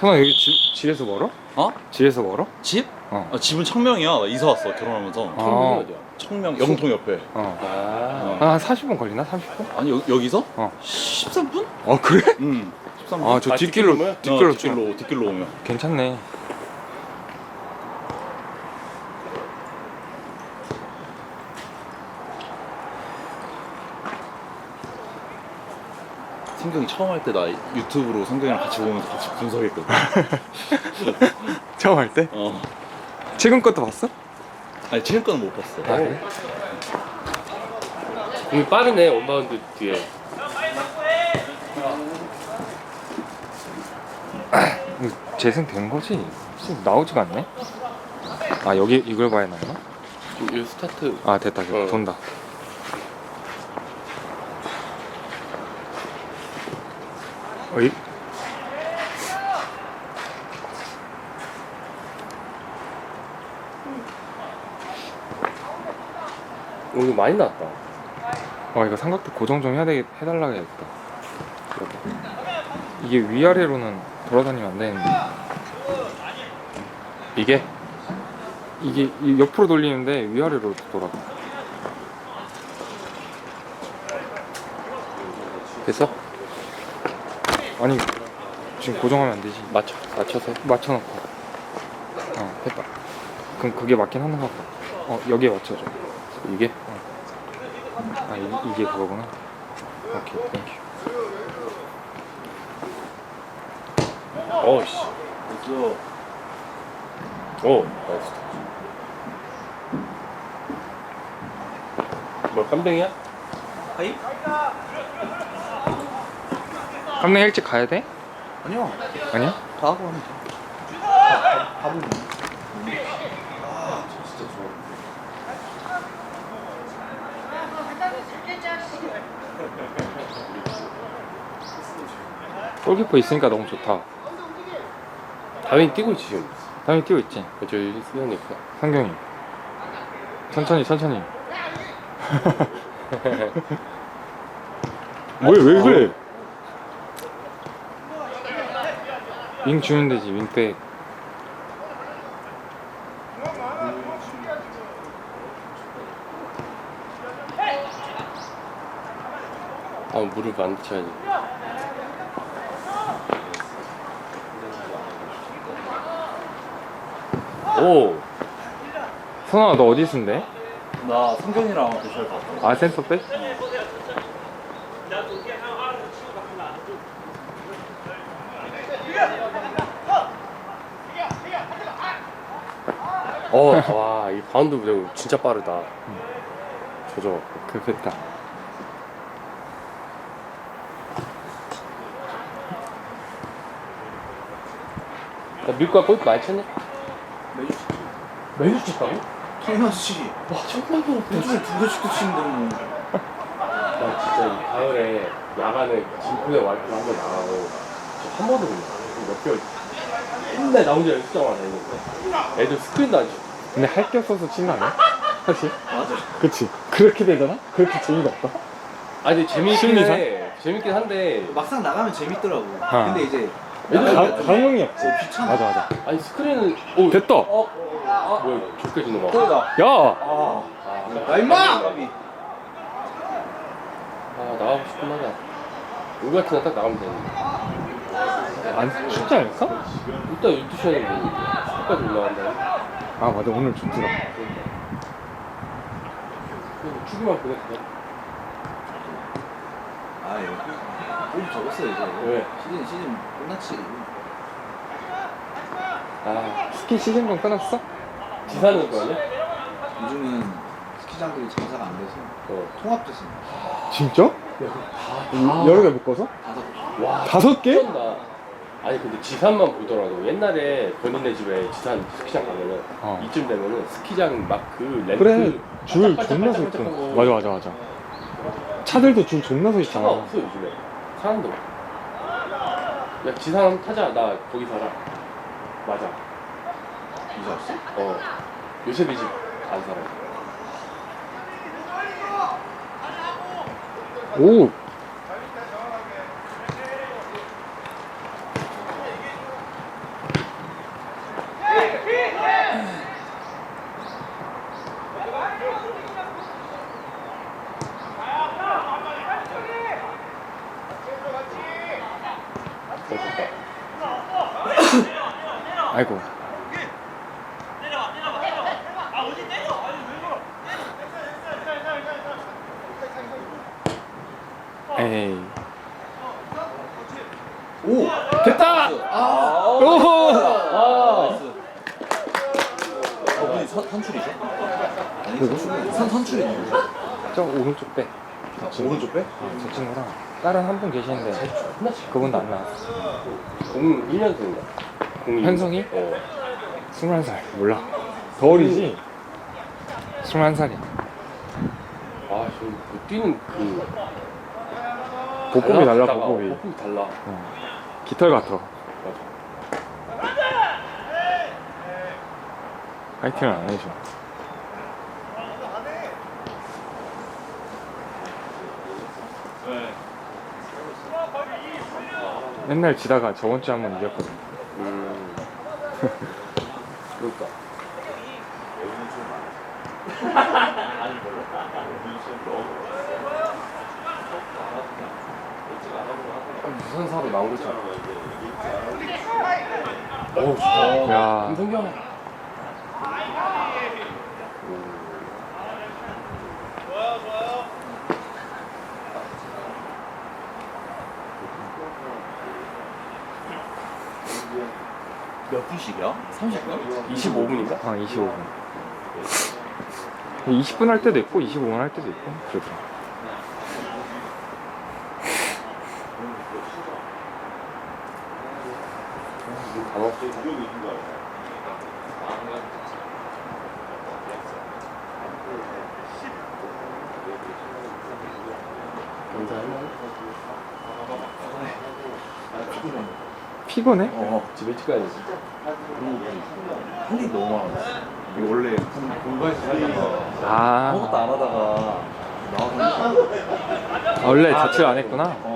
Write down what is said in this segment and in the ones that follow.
성아 여기 집, 집에서 멀어? 어? 집에서 멀어? 집? 어. 어, 집은 청명이야. 나 이사 왔어 결혼하면서. 아. 청명이 어디야? 청명 영통 옆에. 어. 아. 아, 한 40분 걸리나? 30분? 아니 여, 여기서? 어. 13분? 어, 그래? 응. 13분. 아, 저 아, 뒷길로, 뒷길로면? 뒷길로, 어, 쭉. 뒷길로 뒷길로 오면. 괜찮네. 성경이 처음 할 때 나 유튜브로 성경이랑 같이 보면서 같이 분석했거든. 처음 할 때? 어. 최근 것도 봤어? 아니 최근 거는 못 봤어. 아, 그래? 공이 빠르네 원바운드 뒤에. 이거 재생된 거지? 지금 나오지가 않네? 아, 여기 이걸 봐야 나나? 이 스타트. 아, 됐다, 됐다. 어. 돈다. 어이? 오늘 많이 나왔다. 아, 이거 삼각대 고정 좀 해야 되, 해달라 해야겠다. 이게 위아래로는 돌아다니면 안 되는데. 이게? 이게 이 옆으로 돌리는데 위아래로 돌아. 됐어? 아니, 지금 고정하면 안 되지. 맞춰. 맞춰서. 맞춰놓고. 어, 됐다. 그럼 그게 맞긴 하는가 보다. 어, 여기에 맞춰줘. 이게? 아, 이, 이게 그거구나. 오케이, 땡큐. 어씨. 그래서 오. 나이스. 뭐 깜댕이야? 하이? 깜내 일찍 가야 돼? 아니요. 아니야? 다 하고 하면 돼. 밥- 밥은 뭐. 아, 진짜 좋아. 골키퍼 있으니까 너무 좋다. 당연히 뛰고 있지 지금. 당연히 뛰고 있지. 저기 수현이 있어. 상경이. 천천히, 천천히. 뭐야, 왜 그래? 윙 주면 되지, 윙백. 아 무릎 안 다쳐야지. 오. 선아, 너 어디 있는데? 나 성경이랑 대시할 갔다. 아, 센서 백? 어, 와, 이 바운드 무대 진짜 빠르다. 조져. 그, 됐다. 나 밀과 골프 많이 쳤네? 매주 매주 쳤다고? 당연하지. 와, 정말 부럽다. 요즘에 두 개씩 치는데 뭐. 나 진짜 이 가을에 야간에 진포대 와이프 한번 나가고 저한 번도 못 나가. 몇 개월. 맨날 나 혼자 연습장만 다니는데. 애들 스크린도 안 쳐. 근데 할 게 없어서 치는 거 아니야? 사실? 맞아. 그치. 그렇게 되잖아? 그렇게 재미가 없다? 아니, 근데 재밌긴 심리상? 해. 재밌긴 한데. 막상 나가면 재밌더라고. 아. 근데 이제 가, 감흥이 없지. 어, 귀찮아. 맞아, 맞아. 아니, 스크린은. 오, 됐다. 어? 아, 뭐야, 좋게 주는 거. 야! 아, 아, 야 임마! 아, 나가고 싶긴 하다. 우리 같은 날딱 나가면 되는데. 안 춥지 않을까? 이따 12시간에 뭐, 10까지 올라간다. 아, 맞아. 오늘 춥더라. 그래서 축구만 보냈어. 아, 이거 좀 적었어 이제. 왜? 시즌 시즌 끝났지. 아, 스키 시즌 좀 끊었어? 지사는 거 아니야? 요즘은 스키장들이 장사가 안 돼서 어. 통합됐어. 진짜? 다- 여러 개 묶어서? 다섯. 와, 다섯 개? 미쳤다. 아니 근데 지산만 보더라도 옛날에 본인네 집에 지산 스키장 가면은 어. 이쯤 되면은 스키장 막 그 렌트 그래. 줄 반짝반짝 존나 서 반짝반짝한 있고. 거. 맞아, 맞아, 맞아. 차들도 줄 존나 서 차가 있잖아. 없어 요즘에 사람도 없어. 야 지산 한번 타자 나 거기 살아 맞아 이제 왔어? 어 요셉이 집 안 살아 오! 에이. 오! 됐다! 아! 오! 아, 나이스. 저분이 선, 선출이죠? 아니, 선출, 선, 선출이네. 저 오른쪽 빼. 오른쪽 빼? 저 친구랑 다른 한 분 계시는데 그분도 안 나왔어. 01년생인가? 02. 현성이? 어. 21살. 몰라. 더 어리지? 21살이야. 아, 저그 뛰는 그. 복복이 달라, 갔다가 복복이. 복복이 달라. 어. 깃털 같아. 파이팅을 안 해줘. 맨날 지다가 저번 주에 한 번 이겼거든. 음. 그러니까. 무슨 사로 나온 거잖아. 오, 좋다. 야. 김성경. 몇 분씩이야? 30분? 25분인가? 어, 25분. 20분 할 때도 있고, 25분 할 때도 있고, 그 먹지. 피곤해? 어, 집에 일찍 가야지. 할 일이 너무 많아. 이게 원래 공- 공부해서 살다가 아, 아무것도 안 하다가 나와서 아, 원래 자취를 안 했구나. 어.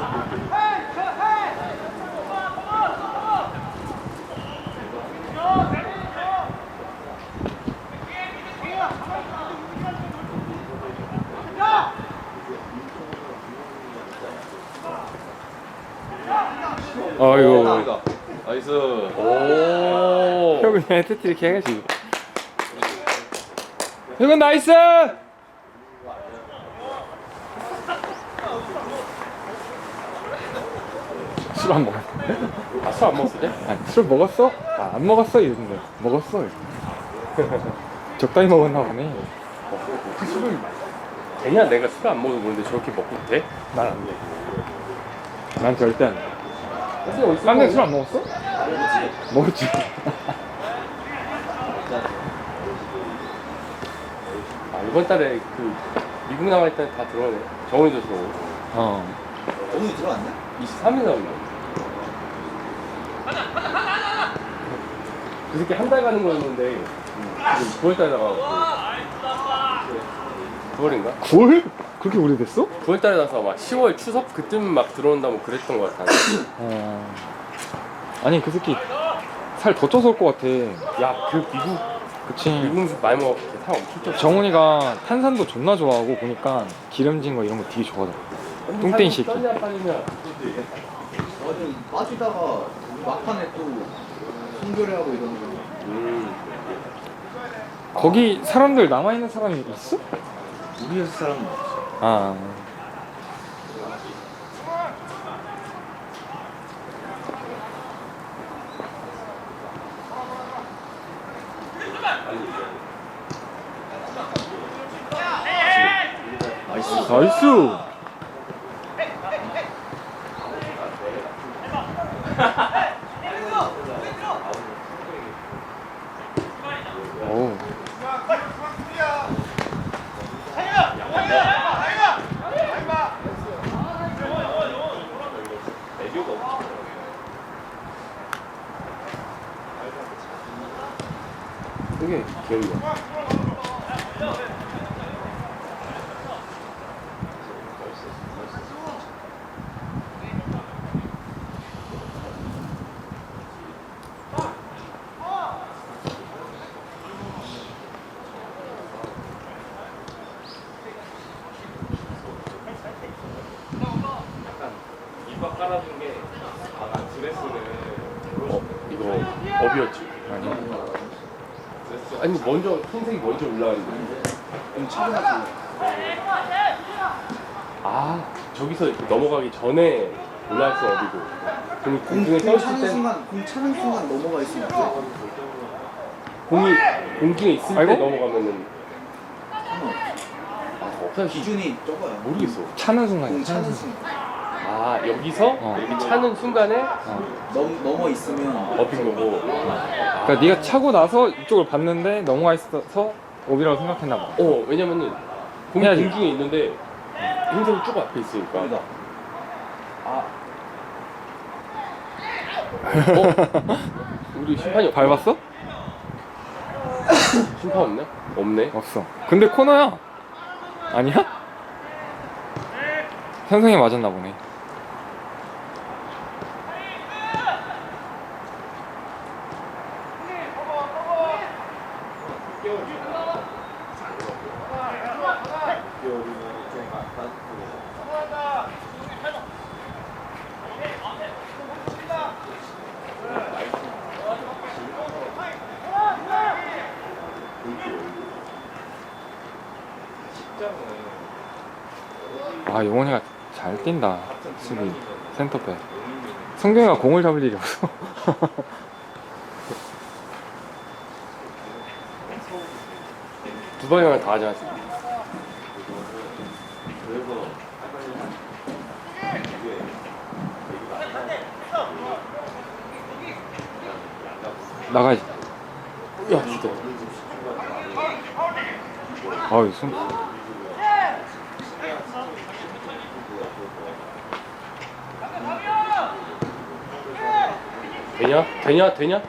어이구. 나이스. 오. 형은 헤트트릭 해야지. 형은 나이스! 술 안 먹었어. 아, 술안 먹었을 때? 아니, 술 먹었어? 아, 안 먹었어? 이랬는데. 먹었어. 적당히 먹었나 보네. 술을 되냐? 내가 술 안 먹어도 그런데 저렇게 먹고 돼? 난 안 돼. 난 절대 안 돼. 딴 딴데 술안 먹었어? 먹었지. 아, 이번 달에 그 미국 나와 있다 다 들어오네. 정원이도 들어오고. 어. 오늘 들어왔냐? 23일 나온 거. 그 새끼 한 달 가는 거였는데 지금 9월 달에 나가고 9월인가? 9월? 그렇게 오래됐어? 9월 달에 나서 막 10월 추석 그쯤 막 들어온다 뭐 그랬던 거 같아. 어. 아니, 그 새끼 살 더 쪄서 올 것 같아. 야, 그 미국 그치. 미국 음식 많이 먹었게 살 엄청 쪘어. 정훈이가 탄산도 존나 좋아하고 보니까 기름진 거 이런 거 되게 좋아하더라. 똥땡이 새끼. 쪘냐 빠지냐. 어제 빠지다가 막판에 또 순교례하고 이러는 거. 음. 거기 사람들 남아있는 사람이 있어? 우리 회사 사람은 없어. 아. 나이스. 나이스! 오. 그게 기억이 나. 입학 깔아준 게 아, 난 드레스는 어, 이거 업이었지. 아니 아니 먼저 흰색이 먼저 차분하지. 아 저기서 넘어가기 전에 올라왔어 어디고. 그럼 공, 공중에 공 떠있을 차는 때 순간, 공 차는 순간 넘어가 있으면? 공이 공중에 있을 때 아이고? 넘어가면은 아, 없어 기준이 적어요. 모르겠어. 차는 공 순간이야 차는 차는 순간 순간. 아 여기서 어. 이렇게 차는 순간에 어. 넘, 넘어 있으면 업인 거고. 그러니까 네가 차고 나서 이쪽을 봤는데 넘어가 있어서 오비라고 생각했나 봐 어 왜냐면은 공이 해야지. 공중에 있는데 흰색이 쭉 앞에 있으니까. 우리가 아 어? 우리 심판이 없 밟았어? 심판 없네? 없네. 없어 근데 코너야 아니야? 현성이 맞았나 보네 아 용원이가 잘 뛴다 수비 센터백 성경이가 공을 잡을 일이 없어 두 방향을 다 않았어. 나가야지 야 진짜. 아유 손 되냐? 되냐? 되냐?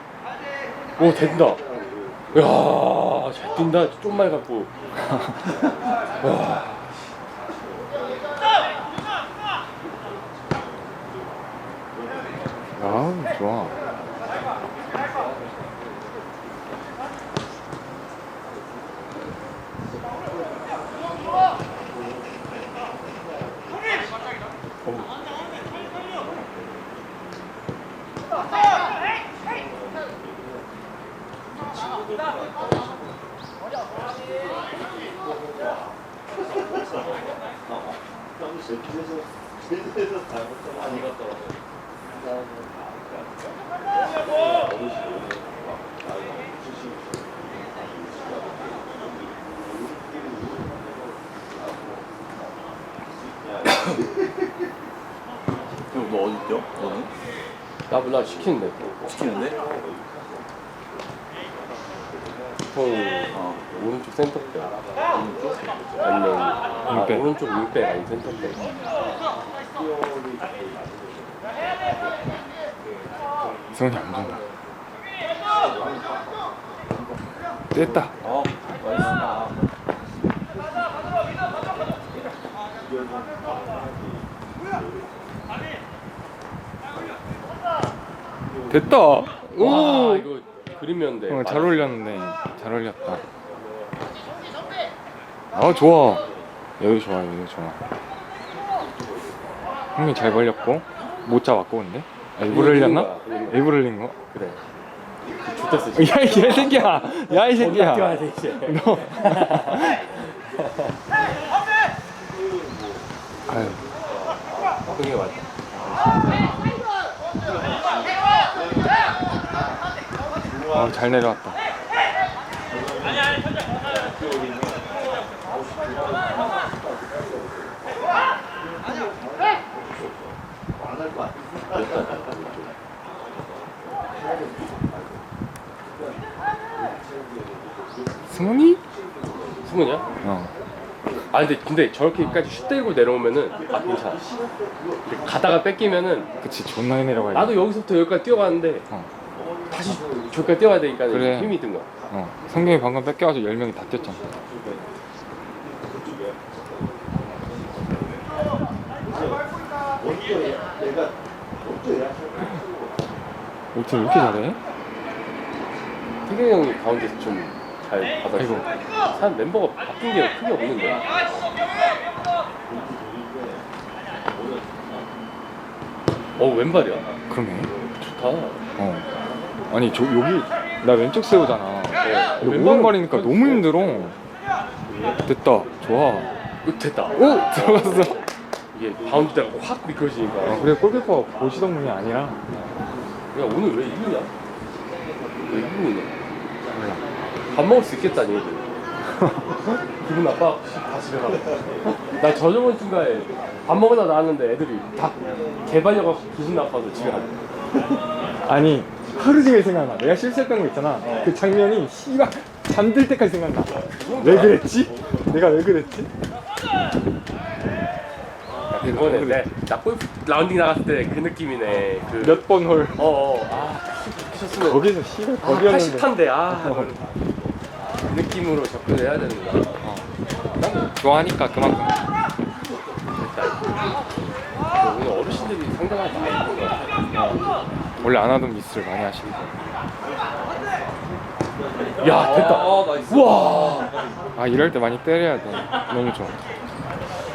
오 된다. 야, 잘 뛴다. 좀만 갖고. 와. 아우 좋아 형, 너 어디 뛰어? 너는? 나 몰라 시키는데. 시키는데? 보통 어. 오른쪽 센터백. 아니면 아, 윙백. 오른쪽 윙백 아니 센터백. 성훈이 안 준다 됐다 어, 맛있다. 됐다 와오 이거 그리면 돼. 어, 잘 어울렸는데 잘 어울렸다 아 좋아 여기 좋아 여기 좋아 형이 잘 벌렸고 못 잡았고 근데 아, 일부러 흘렸나? 일부러 흘린 거? 그래. 좋댔어. 야이 야이 새끼야 뛰어야 돼 이제. 너 아유 그게 맞아. 잘 내려왔다 승훈이? 승훈이야? 어 아 근데 근데 저렇게까지 슛 때리고 내려오면은 아 괜찮아. 근데 가다가 뺏기면은 그치 존나 내려가야 돼 나도 여기서부터 여기까지 뛰어가는데 어. 다시 저기까지 뛰어야 되니까 그래. 힘이 든 거야. 어 성경이 방금 뺏겨가지고 10명이 다 뛰었잖아 어떻게 왜 이렇게 잘해? 태경이 형이 가운데서 좀 잘 받아줘. 아이고. 사람 멤버가 바뀐 게 크게 없는데. 어 왼발이야. 그러네 좋다. 어 아니 저 여기 나 왼쪽 세우잖아 어, 왼발은- 오른발이니까 너무 힘들어 됐다 좋아 으, 됐다. 오! 들어갔어 이게 바운드가 확 미끄러지니까. 아, 그래 골키퍼 보시던 분이 아니라 야 오늘 왜 이기냐? 왜 이기고 있냐? 밥 먹을 수 있겠다니 얘들. 기분 나빠. 다 집에 가. 나 저저번 주가에 밥 먹으다 나왔는데 애들이 다 개발려가 기분 나빠서 집에 가. 아니 하루 종일 생각나 내가 실수했던 거 있잖아 그 장면이 씨발 잠들 때까지 생각나 왜 그랬지? 내가 왜 그랬지? 그거네. 내, 나 골프 라운딩 나갔을 때 그 느낌이네. 그 몇 번 홀 어 어 아 쳤으면 거기서 씨발 아, 거기였는데 80탄데 아그 느낌으로 접근해야 되는구나. 어. 좋아하니까 그만큼 됐다. 오늘 어르신들이 상당히 많이 있는 것 같아. 원래 안 하던 미스를 많이 하시고 야 됐다. 아. 우와. 아 이럴 때 많이 때려야 돼 너무 좋아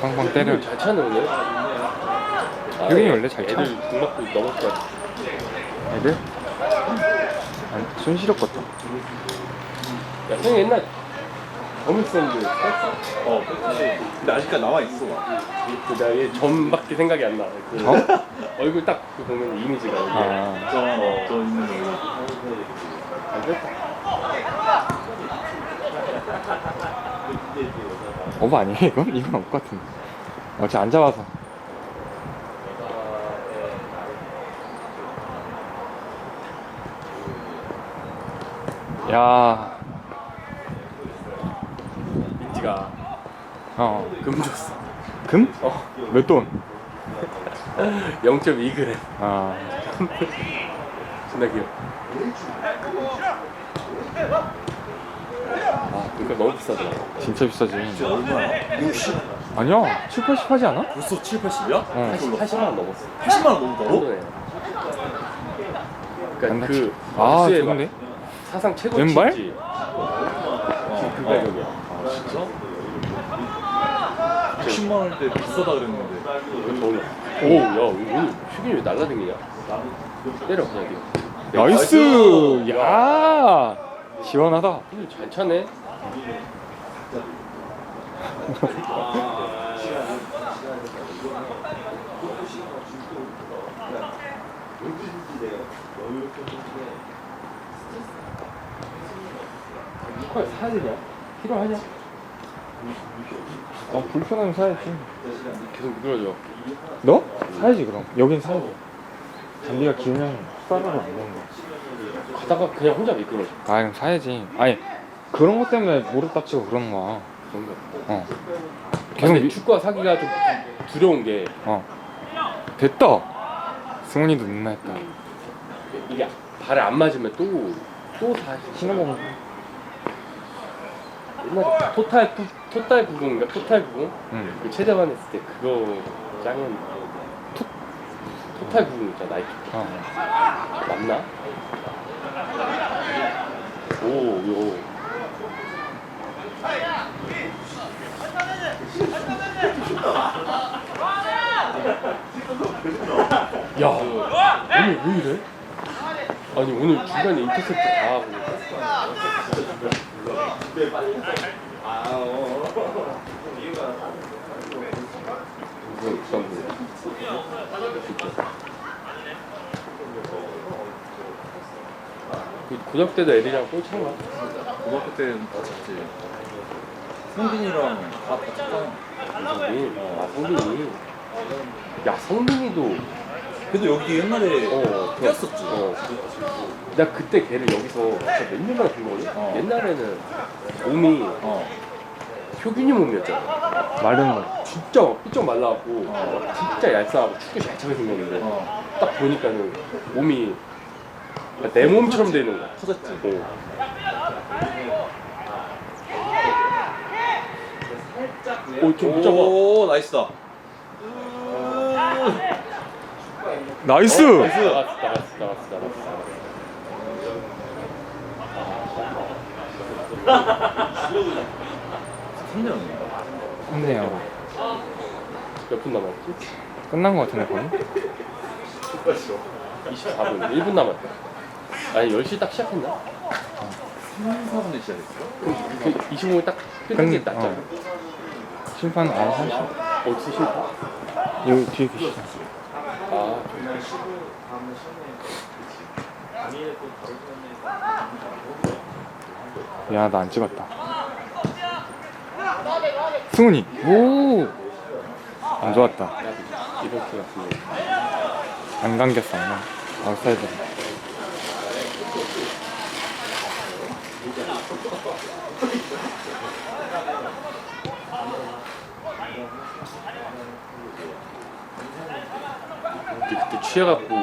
빵빵 때려 잘 차네 오늘. 아, 효균이 원래 잘 차. 애들 궁막도 넘었을 것 같아. 애들? 아니 손시력 같다 야 형이 옛날 검익선들 어, 근데 아직까지 남아있어. 내가 얘 점밖에 생각이 안 나. 그 점? 얼굴 딱 그 보면 이미지가 이게 아 저, 어, 저 있는 거. 안 됐다. 어부 아니에요 이건? 이건 없을 것 같은데 어제 안 잡아서 야 민지가 어. 금 줬어. 금? 어. 몇 돈? 0.2g. 아 존나 귀여워. 아, 그러니까 너무 비싸더라. 진짜 비싸지 진짜 얼마야? 60? 아니야 7, 80 하지 않아? 벌써 7, 80이야? 어. 80, 80만 원 넘었어. 80만 원 넘는다고? 그러니까 안그아 좋은데? 사상 최고 왼발? 치지. 어, 그 가격이야. 아, 진짜? 60만 원대 비싸다 그랬는데. 그. 오, 야, 오늘 휴균이 왜 날라다니냐? 때려 그냥 이거. 나이스! 야 시원하다 잘 차네. 헐 사야 되냐? 필요하냐? 아 불편하면 사야지. 계속 미끄러져. 너? 사야지 그럼. 여긴 사야지 장비가 길면 싸가로 안 되는 거야. 가다가 그냥 혼자 미끄러져. 아 그럼 사야지. 아니 그런 것 때문에 무릎 다치고 그러는 거야. 그런 거. 어. 계속 계속 미... 축구가 사기가 좀 두려운 게 어. 됐다. 승훈이도 눈나 했다. 이게 발에 안 맞으면 또또 다시 신어보면 옛날에 토탈 구, 토탈 90인가 토탈 90? 응 그 최대만 했을 때 그거 짱은 토, 토탈 90 있잖아 나이키 어. 맞나? 오요 야 오늘 왜 이래? 아니 오늘 중간에 인터셉트 다 하고 그 고등학교 때도 애들이랑 꼴창가? 고등학교 때는 다 쳤지. 성빈이랑 다 다쳤잖아. 성빈이? 아 성빈이 야 성빈이도 그래도 여기 옛날에 어 뛰었었지. 어. 나 그때 걔를 여기서 진짜 몇 년만 본 거거든? 어. 옛날에는 몸이 어. 효균이 몸이었잖아 마른 거 진짜 삐쩍 말라갖고 어. 진짜 얄쌍하고 축구 잘 차게 생겼는데 어. 딱 보니까는 몸이 그러니까 내 몸처럼 돼 있는 거야. 터졌지. 오, 오, 좀못 잡아. 오 나이스다. 나이스! 나갔어, 나갔어, 나갔어, 나갔어, 나갔어. 삼년 근데요 몇 분 남았지? 끝난 거 같은데 거의? 24분, 1분 남았다. 아니 10시 딱 시작했나? 3, 4분에 시작했어요? 그 25분 딱 끝난 게 끝- 낫잖아. 어. 심판 안 사실 어디서 심판? 여기 뒤에 계시다 아, 야나 안 찍었다 승훈이 오 안 좋았다 이렇게 같은데. 안 감겼어 안 감. 아웃사이드 그때 취해갖고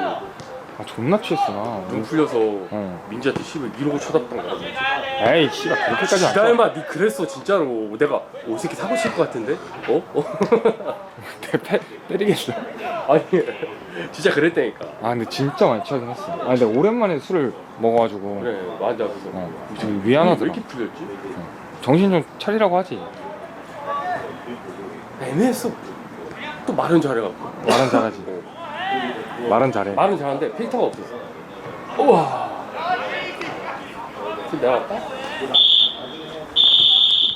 아 존나 취했어 나눈 풀려서 어. 민지한테 씨발 이러고 쳐다봤던 거야. 에이 씨발 그렇게까지 안 쳐. 기다려봐, 니 그랬어 진짜로. 내가 오 새끼 사고 칠것 같은데? 어? 어? 내 패, 때리겠어 아니 진짜 그랬다니까. 아 근데 진짜 많이 취하긴 했어 아 근데 오랜만에 술을 먹어가지고 그래 맞아 그래서 어, 왜좀 미안하더라 이렇게 풀렸지? 정신 좀 차리라고 하지 애매했어. 또 말은 잘해갖고. 말은 잘하지 어. 말은 잘해 말은 잘하는데 필터가 없었어. 우와. 지금 내가 왔다?